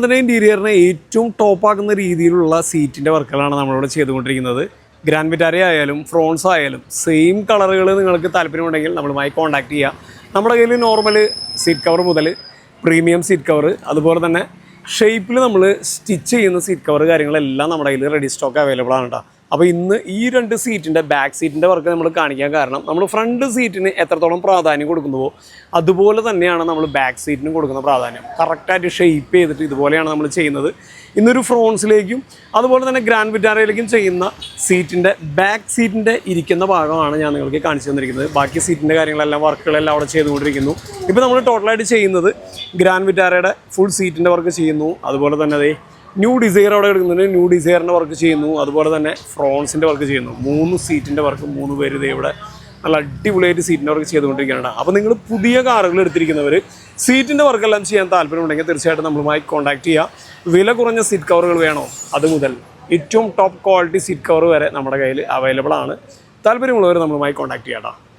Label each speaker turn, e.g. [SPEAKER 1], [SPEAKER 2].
[SPEAKER 1] അതിന്റെ ഇന്റീരിയറിനെ ഏറ്റവും ടോപ്പാക്കുന്ന രീതിയിലുള്ള സീറ്റിന്റെ വർക്കുകളാണ് നമ്മളിവിടെ ചെയ്തുകൊണ്ടിരിക്കുന്നത്. ഗ്രാൻഡ് വിറ്റാരി ആയാലും ഫ്രോൺസ് ആയാലും സെയിം കളറുകൾ നിങ്ങൾക്ക് താല്പര്യമുണ്ടെങ്കിൽ നമ്മളുമായി കോൺടാക്ട് ചെയ്യുക നമ്മുടെ കയ്യിൽ നോർമൽ സീറ്റ് കവർ മുതൽ പ്രീമിയം സീറ്റ് കവർ അതുപോലെ തന്നെ ഷേപ്പിൽ നമ്മൾ സ്റ്റിച്ച് ചെയ്യുന്ന സീറ്റ് കവർ കാര്യങ്ങളെല്ലാം നമ്മുടെ കയ്യിൽ റെഡി സ്റ്റോക്ക് അവൈലബിൾ ആണ് കേട്ടോ അപ്പോൾ ഇന്ന് ഈ രണ്ട് സീറ്റിന്റെ ബാക്ക് സീറ്റിന്റെ വർക്ക് നമ്മൾ കാണിക്കാൻ കാരണം നമ്മൾ ഫ്രണ്ട് സീറ്റിന് എത്രത്തോളം പ്രാധാന്യം കൊടുക്കുന്നുവോ അതുപോലെ തന്നെയാണ് നമ്മൾ ബാക്ക് സീറ്റിനും കൊടുക്കുന്ന പ്രാധാന്യം. കറക്റ്റായിട്ട് ഷെയ്പ്പ് ചെയ്തിട്ട് ഇതുപോലെയാണ് നമ്മൾ ചെയ്യുന്നത്. ഇന്നൊരു ഫ്രോൺസിലേക്കും അതുപോലെ തന്നെ ഗ്രാൻഡ് വിറ്റാറയിലേക്കും ചെയ്യുന്ന സീറ്റിന്റെ ബാക്ക് സീറ്റിന്റെ ഇരിക്കുന്ന ഭാഗമാണ് ഞാൻ നിങ്ങൾക്ക് കാണിച്ചു തന്നിരിക്കുന്നത്. ബാക്കി സീറ്റിന്റെ കാര്യങ്ങളെല്ലാം വർക്കുകളെല്ലാം അവിടെ ചെയ്തുകൊണ്ടിരിക്കുന്നു. ഇപ്പോൾ നമ്മൾ ടോട്ടലായിട്ട് ചെയ്യുന്നത് ഗ്രാൻഡ് വിറ്റാറയുടെ ഫുൾ സീറ്റിന്റെ വർക്ക് ചെയ്യുന്നു. അതുപോലെ തന്നെ അതേ ന്യൂ ഡിസൈർ അവിടെ എടുക്കുന്നുണ്ട്. ന്യൂ ഡിസൈറിന്റെ വർക്ക് ചെയ്യുന്നു. അതുപോലെ തന്നെ ഫ്രോൺസിന്റെ വർക്ക് ചെയ്യുന്നു. മൂന്ന് സീറ്റിന്റെ വർക്ക് മൂന്ന് പേര് ഇതേ ഇവിടെ നല്ല അടിപൊളിയായിട്ട് സീറ്റിന്റെ വർക്ക് ചെയ്തുകൊണ്ടിരിക്കുകയാണ് അപ്പോൾ നിങ്ങൾ പുതിയ കാറുകൾ എടുത്തിരിക്കുന്നവർ സീറ്റിന്റെ വർക്കെല്ലാം ചെയ്യാൻ താല്പര്യമുണ്ടെങ്കിൽ തീർച്ചയായിട്ടും നമ്മളുമായി കോൺടാക്ട് ചെയ്യുക വില കുറഞ്ഞ സീറ്റ് കവറുകൾ വേണോ? അത് മുതൽ. ഏറ്റവും ടോപ്പ് ക്വാളിറ്റി സീറ്റ് കവർ വരെ നമ്മുടെ കയ്യിൽ അവൈലബിൾ ആണ്. താല്പര്യമുള്ളവർ നമ്മളുമായി കോൺടാക്ട് ചെയ്യാം